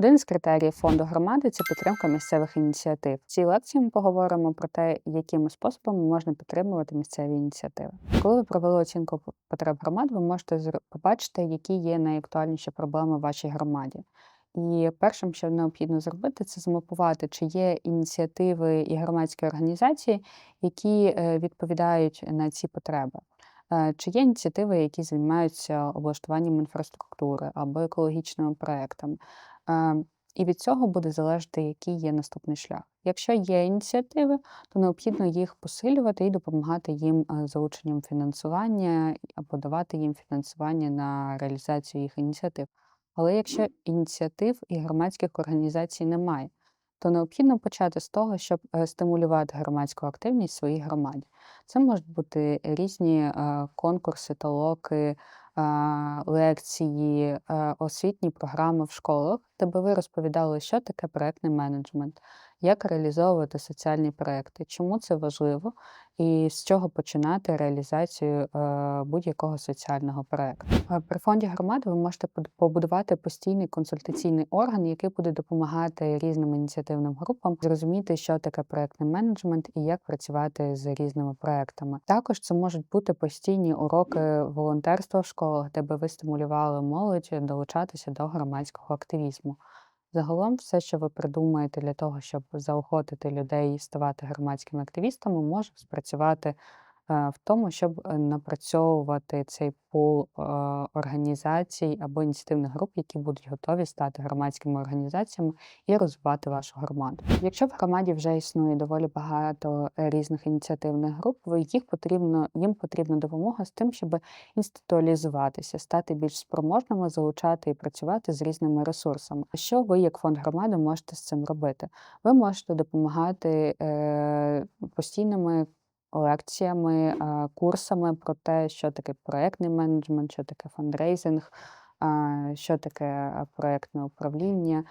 Один з критеріїв фонду громади це підтримка місцевих ініціатив. В цій лекції ми поговоримо про те, якими способами можна підтримувати місцеві ініціативи. Коли ви провели оцінку потреб громад, ви можете побачити, які є найактуальніші проблеми в вашій громаді. І першим, що необхідно зробити, це змапувати, чи є ініціативи і громадські організації, які е, відповідають на ці потреби. Е, Чи є ініціативи, які займаються облаштуванням інфраструктури або екологічними проектами? Е, І від цього буде залежати, який є наступний шлях. Якщо є ініціативи, то необхідно їх посилювати і допомагати їм е, залученням фінансування або давати їм фінансування на реалізацію їх ініціатив. Але якщо ініціатив і громадських організацій немає, то необхідно почати з того, щоб е, стимулювати громадську активність в своїй громаді. Це можуть бути різні е, конкурси, толоки, лекції, е, освітні програми в школах, де би ви розповідали, що таке проектний менеджмент, як реалізовувати соціальні проекти, чому це важливо, і з чого починати реалізацію е, будь-якого соціального проекту. Е, При фонді громади ви можете побудувати постійний консультаційний орган, який буде допомагати різним ініціативним групам зрозуміти, що таке проектний менеджмент і як працювати з різними проектами. Також це можуть бути постійні уроки волонтерства в школах, де би ви стимулювали молодь долучатися до громадського активізму. Загалом, все, що ви придумаєте для того, щоб заохотити людей ставати громадськими активістами, може спрацювати в тому, щоб е, напрацьовувати цей пул е, організацій або ініціативних груп, які будуть готові стати громадськими організаціями і розвивати вашу громаду. Якщо в громаді вже існує доволі багато е, різних ініціативних груп, їх потрібно їм потрібна допомога з тим, щоб інституалізуватися, стати більш спроможними, залучати і працювати з різними ресурсами. Що ви, як фонд громади, можете з цим робити? Ви можете допомагати е, постійними лекціями, курсами про те, що таке проектний менеджмент, що таке фандрейзинг, що таке проектне управління,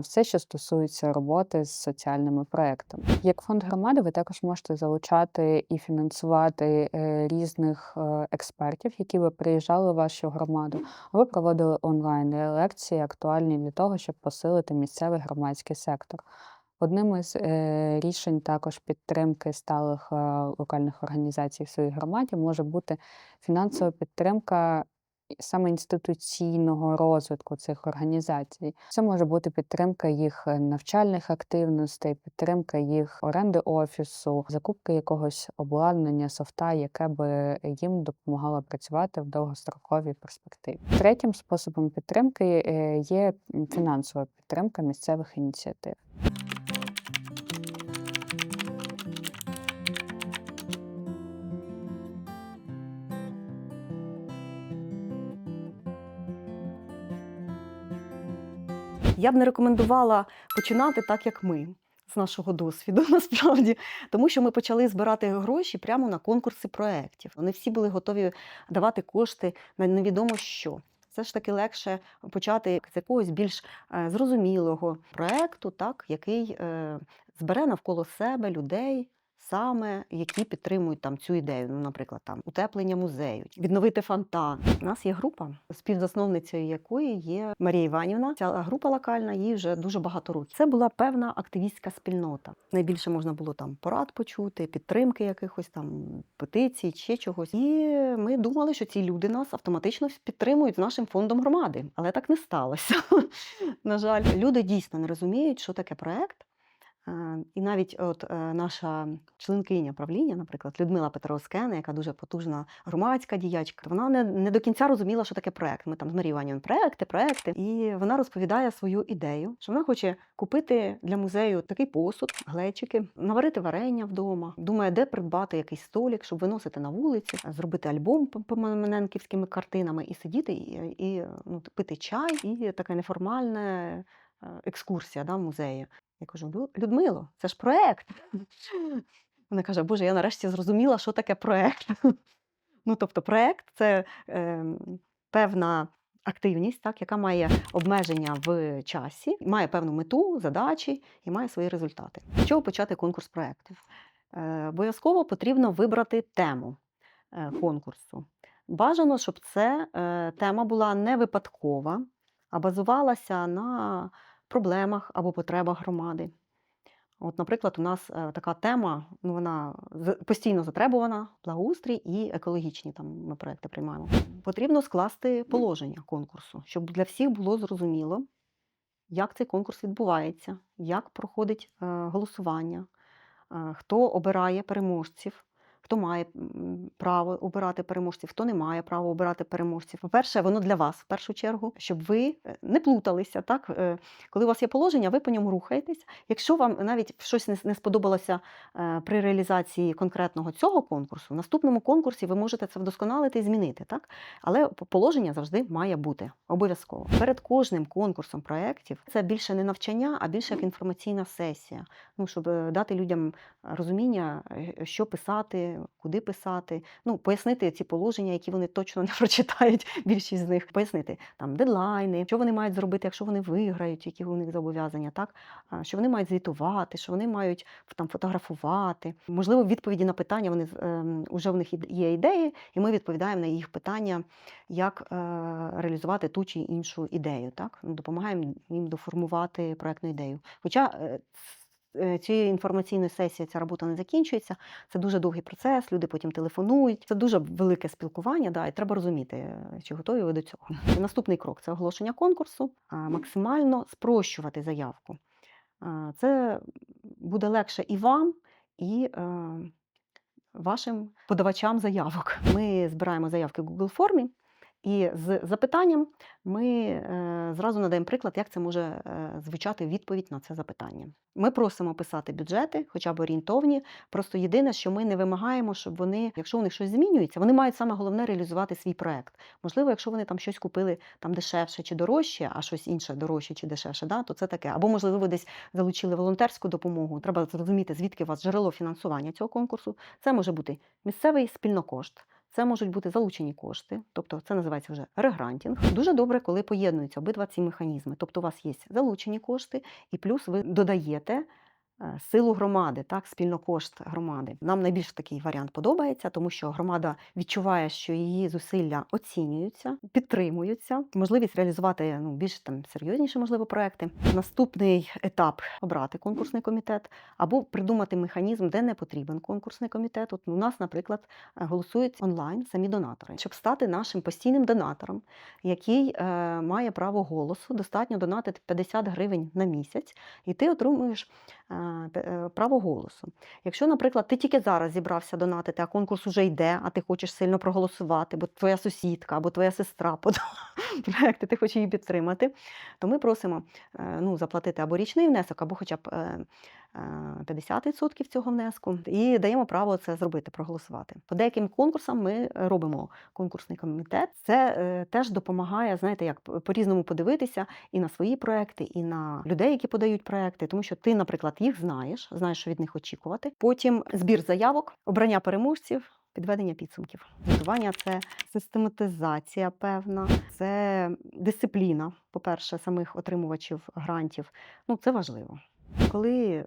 все, що стосується роботи з соціальними проектами. Як фонд громади, ви також можете залучати і фінансувати е, різних е, експертів, які би приїжджали в вашу громаду. Ви проводили онлайн лекції, актуальні для того, щоб посилити місцевий громадський сектор. Одним із е, рішень також підтримки сталих е, локальних організацій в своїй громаді може бути фінансова підтримка саме інституційного розвитку цих організацій. Це може бути підтримка їх навчальних активностей, підтримка їх оренди офісу, закупки якогось обладнання, софта, яке би їм допомагало працювати в довгостроковій перспективі. Третім способом підтримки е, є фінансова підтримка місцевих ініціатив. Я б не рекомендувала починати так, як ми. З нашого досвіду, насправді, тому що ми почали збирати гроші прямо на конкурси проєктів. Вони всі були готові давати кошти на невідомо що. Все ж таки легше почати з якогось більш е, зрозумілого проєкту, так, який е, збере навколо себе людей, саме які підтримують там цю ідею. Ну, наприклад, там утеплення музею, відновити фонтан. У нас є група, співзасновницею якої є Марія Іванівна. Ця група локальна, їй вже дуже багато років. Це була певна активістська спільнота. Найбільше можна було там порад почути, підтримки якихось там петицій, чи чогось. І ми думали, що ці люди нас автоматично підтримують з нашим фондом громади, але так не сталося. На жаль, люди дійсно не розуміють, що таке проект. І навіть от е, наша членкиня правління, наприклад, Людмила Петровскена, яка дуже потужна громадська діячка, вона не, не до кінця розуміла, що таке проект. Ми там з Марією проекти, проекти. І вона розповідає свою ідею, що вона хоче купити для музею такий посуд, глечики, наварити варення вдома. Думає, де придбати якийсь столик, щоб виносити на вулиці, зробити альбом по- по картинами і сидіти і, і ну, пити чай, і така неформальна е, екскурсія да, в музеї. Я кажу, «Лю- Людмило, це ж проект. Вона каже, Боже, я нарешті зрозуміла, що таке проект. Ну, тобто, проект це е, певна активність, так, яка має обмеження в часі, має певну мету, задачі і має свої результати. З чого почати конкурс проєктів? Е, обов'язково потрібно вибрати тему е, конкурсу. Бажано, щоб це е, тема була не випадкова, а базувалася на проблемах або потребах громади. От, наприклад, у нас е, така тема, ну вона постійно затребувана, благоустрій і екологічні там ми проекти приймаємо. Потрібно скласти положення конкурсу, щоб для всіх було зрозуміло, як цей конкурс відбувається, як проходить е, голосування, е, хто обирає переможців, хто має право обирати переможців, хто не має права обирати переможців. По-перше, воно для вас в першу чергу, щоб ви е, не плуталися. Так? Е, Коли у вас є положення, ви по ньому рухаєтесь. Якщо вам навіть щось не, сподобалося е, при реалізації конкретного цього конкурсу, в наступному конкурсі ви можете це вдосконалити і змінити. Так? Але положення завжди має бути обов'язково. Перед кожним конкурсом проєктів це більше не навчання, а більше як інформаційна сесія. Ну, щоб дати людям розуміння, що писати, куди писати. Ну, пояснити ці положення, які вони точно не прочитають, більшість з них. Пояснити там дедлайни, що вони мають зробити, якщо вони виграють, які у них зобов'язання, так? Що вони мають звітувати, що вони мають там фотографувати. Можливо, відповіді на питання вони ем, уже в них є ідеї, і ми відповідаємо на їх питання, як е, реалізувати ту чи іншу ідею. Так? Ну, Допомагаємо їм доформувати проектну ідею. Хоча е, е, цією інформаційною сесією ця робота не закінчується. Це дуже довгий процес, люди потім телефонують. Це дуже велике спілкування, да, і треба розуміти, е, чи готові ви до цього. І наступний крок це оголошення конкурсу, максимально спрощувати заявку. Це буде легше і вам, і е, вашим подавачам заявок. Ми збираємо заявки в Google формі. І з запитанням ми е, зразу надаємо приклад, як це може е, звучати відповідь на це запитання. Ми просимо писати бюджети, хоча б орієнтовні. Просто єдине, що ми не вимагаємо, щоб вони, якщо у них щось змінюється, вони мають саме головне реалізувати свій проект. Можливо, якщо вони там щось купили там дешевше чи дорожче, а щось інше дорожче чи дешевше, да, то це таке. Або можливо, десь залучили волонтерську допомогу. Треба зрозуміти, звідки у вас джерело фінансування цього конкурсу. Це може бути місцевий спільнокошт. Це можуть бути залучені кошти, тобто це називається вже регрантінг. Дуже добре, коли поєднуються обидва ці механізми. Тобто у вас є залучені кошти, і плюс ви додаєте силу громади, так, спільнокошт громади. Нам найбільш такий варіант подобається, тому що громада відчуває, що її зусилля оцінюються, підтримуються, можливість реалізувати ну, більш там серйозніші, можливо, проекти. Наступний етап обрати конкурсний комітет або придумати механізм, де не потрібен конкурсний комітет. От у нас, наприклад, е, голосують онлайн самі донатори, щоб стати нашим постійним донатором, який е, має право голосу, достатньо донатити 50 гривень на місяць, і ти отримуєш е, е, право голосу. Якщо, наприклад, ти тільки зараз зібрався донатити, а конкурс уже йде, а ти хочеш сильно проголосувати, бо твоя сусідка або твоя сестра подала ти хочеш її підтримати, то ми просимо е, ну, заплатити або річний внесок, або хоча б е, е, 50% цього внеску, і даємо право це зробити, проголосувати. По деяким конкурсам ми робимо конкурсний комітет. Це е, теж допомагає, знаєте, як по-різному подивитися і на свої проекти, і на людей, які подають проекти, тому що ти, наприклад, їх знаєш, знаєш, що від них очікувати. Потім збір заявок, обрання переможців. Підведення підсумків. Звітування це систематизація певна, це дисципліна, по-перше, самих отримувачів грантів. Ну, це важливо. Коли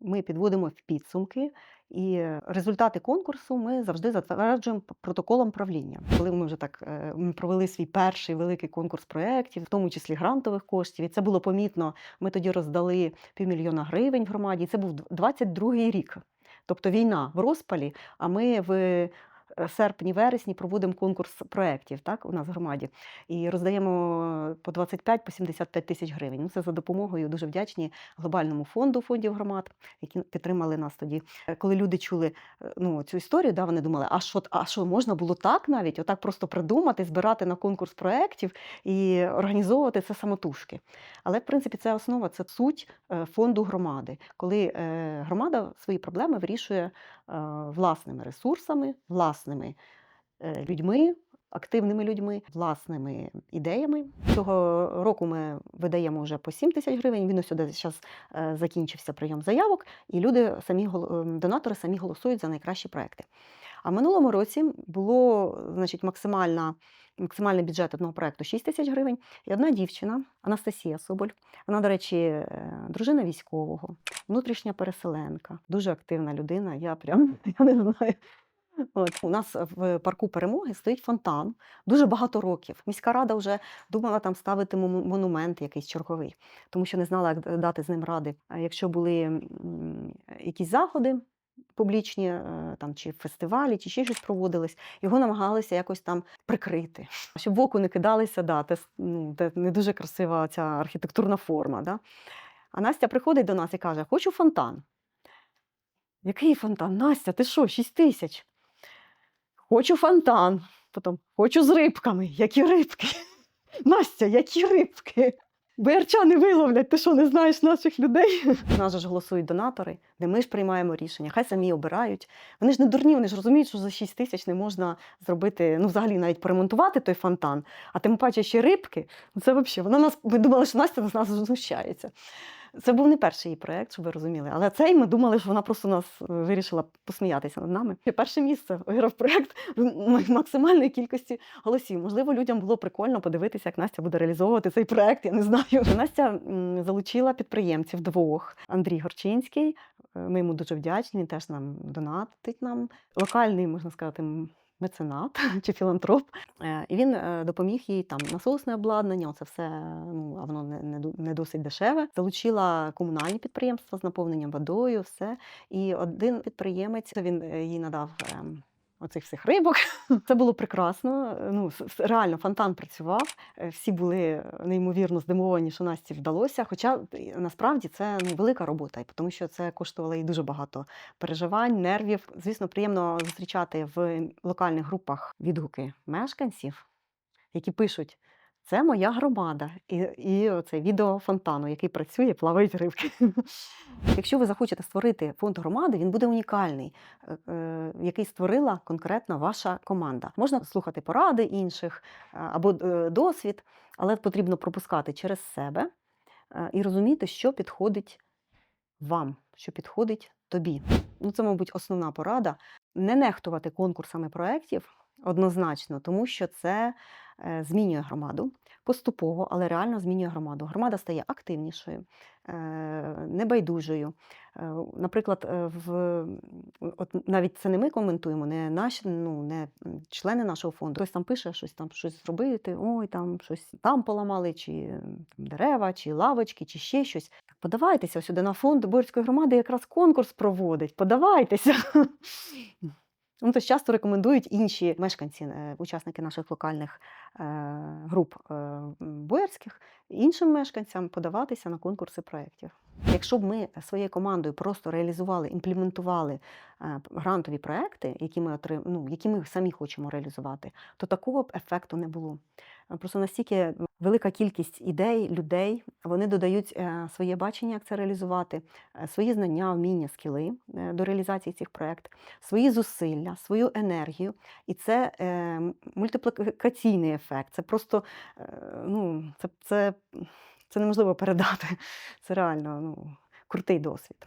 ми підводимо в підсумки, і результати конкурсу ми завжди затверджуємо протоколом правління. Коли ми вже так е, провели свій перший великий конкурс проєктів, в тому числі грантових коштів, і це було помітно. Ми тоді роздали півмільйона гривень в громаді. Це був 22-й рік. Тобто війна в розпалі, а ми в серпні-вересні проводимо конкурс проєктів так, у нас в громаді і роздаємо по 25 по 75 тисяч гривень. Ну, це за допомогою дуже вдячні глобальному фонду фондів громад, які підтримали нас тоді. Е, Коли люди чули е, ну, цю історію, да, вони думали, а що, а що можна було так навіть, отак просто придумати, збирати на конкурс проєктів і організовувати це самотужки. Але в принципі це основа, це суть е, фонду громади, коли громада свої проблеми вирішує власними ресурсами, власними е, людьми. Активними людьми, власними ідеями. Цього року ми видаємо вже по 7 тисяч гривень. Він ось сюди зараз закінчився прийом заявок, і люди самі ем, донатори самі голосують за найкращі проекти. А в минулому році було значить, максимальна, максимальний бюджет одного проекту 6 тисяч гривень. І одна дівчина, Анастасія Соболь, вона, до речі, е, дружина військового, внутрішня переселенка, дуже активна людина. Я прям я не знаю. От у нас в парку перемоги стоїть фонтан дуже багато років. Міська рада вже думала там ставити монумент якийсь черговий, тому що не знала, як дати з ним ради. Якщо були якісь заходи публічні, е, там чи фестивалі, чи ще щось проводились, його намагалися якось там прикрити, щоб в оку не кидалися, да, те, ну, те не дуже красива ця архітектурна форма. Да. А Настя приходить до нас і каже: Хочу фонтан. Який фонтан? Настя, ти що, 6 тисяч? Хочу фонтан. Потім хочу з рибками. Які рибки? Настя, які рибки? БРЧани виловлять, ти що, не знаєш наших людей? У нас ж голосують донатори, де ми ж приймаємо рішення, хай самі обирають. Вони ж не дурні, вони ж розуміють, що за 6 тисяч не можна зробити, ну взагалі навіть поремонтувати той фонтан, а тим паче ще рибки. Ну це взагалі, вона нас, ми думали, що Настя з нас знущається. Це був не перший її проєкт, щоб ви розуміли. Але цей ми думали, що вона просто нас е, вирішила посміятися над нами. Перше місце виграв проєкт в максимальної кількості голосів. Можливо, людям було прикольно подивитися, як Настя буде реалізовувати цей проєкт. Я не знаю. Настя залучила підприємців двох: Андрій Горчинський. е, Ми йому дуже вдячні. Він теж нам донатить нам. Локальний, можна сказати, меценат чи філантроп. Е, І він допоміг їй там насосне обладнання, оце все ну, а воно не, не, досить дешеве. Залучила комунальні підприємства з наповненням водою, все. І один підприємець він е, їй надав. ем, Оцих всіх рибок. Це було прекрасно. Ну, реально, фонтан працював. Е, Всі були неймовірно здивовані, що Насті вдалося. Хоча е, насправді це ну, велика робота, тому що це коштувало їй дуже багато переживань, нервів. Звісно, приємно зустрічати в локальних групах відгуки мешканців, які пишуть. Це моя громада, і, і це відео фонтану, який працює, плавають рибки. Якщо ви захочете створити фонд громади, він буде унікальний, е, е, який створила конкретно ваша команда. Можна слухати поради інших е, або досвід, але потрібно пропускати через себе і розуміти, що підходить вам, що підходить тобі. Ну, це, мабуть, основна порада. Не нехтувати конкурсами проєктів однозначно, тому що це змінює громаду поступово, але реально змінює громаду. Громада стає активнішою, е, небайдужою. Е, Наприклад, е, в от навіть це не ми коментуємо, не наші, ну не члени нашого фонду. Хтось там пише щось там щось зробити. Ой, там щось там поламали, чи там, дерева, чи лавочки, чи ще щось. Подавайтеся сюди на фонд Борської громади, якраз конкурс проводить. Подавайтеся. Ну, то часто рекомендують інші мешканці, е, учасники наших локальних е, груп е, боярських, іншим мешканцям подаватися на конкурси проєктів. Якщо б ми своєю командою просто реалізували, імплементували грантові проекти, які ми отрим... ну, які ми самі хочемо реалізувати, то такого б ефекту не було. Просто настільки велика кількість ідей, людей, вони додають е, своє бачення, як це реалізувати, е, свої знання, вміння, скіли е, до реалізації цих проєктів, свої зусилля, свою енергію. І це мультиплікаційний ефект. Це просто ну, це, це, це неможливо передати. Це реально ну, крутий досвід.